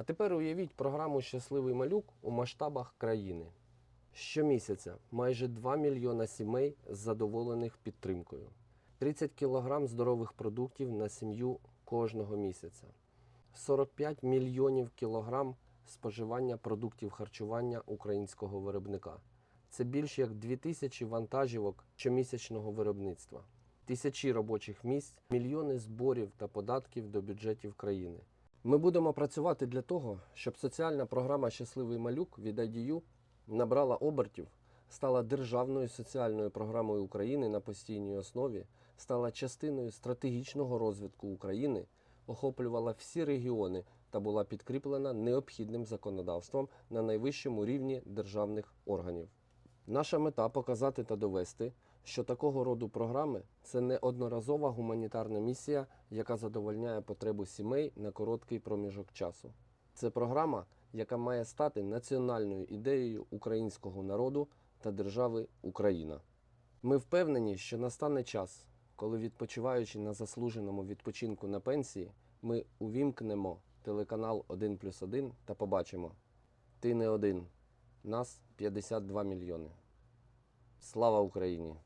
А тепер уявіть програму Щасливий малюк у масштабах країни. Щомісяця майже 2 мільйона сімей задоволених підтримкою. 30 кілограм здорових продуктів на сім'ю кожного місяця. 45 мільйонів кілограм споживання продуктів харчування українського виробника. Це більш як 2000 вантажівок щомісячного виробництва, тисячі робочих місць, мільйони зборів та податків до бюджетів країни. Ми будемо працювати для того, щоб соціальна програма Щасливий малюк від IDU набрала обертів, стала державною соціальною програмою України на постійній основі, стала частиною стратегічного розвитку України, охоплювала всі регіони та була підкріплена необхідним законодавством на найвищому рівні державних органів. Наша мета показати та довести, що такого роду програми це не одноразова гуманітарна місія, яка задовольняє потребу сімей на короткий проміжок часу. Це програма, яка має стати національною ідеєю українського народу та держави Україна. Ми впевнені, що настане час, коли відпочиваючи на заслуженому відпочинку на пенсії, ми увімкнемо телеканал 1 плюс 1 та побачимо: ти не один, нас 52 мільйони. Слава Україні!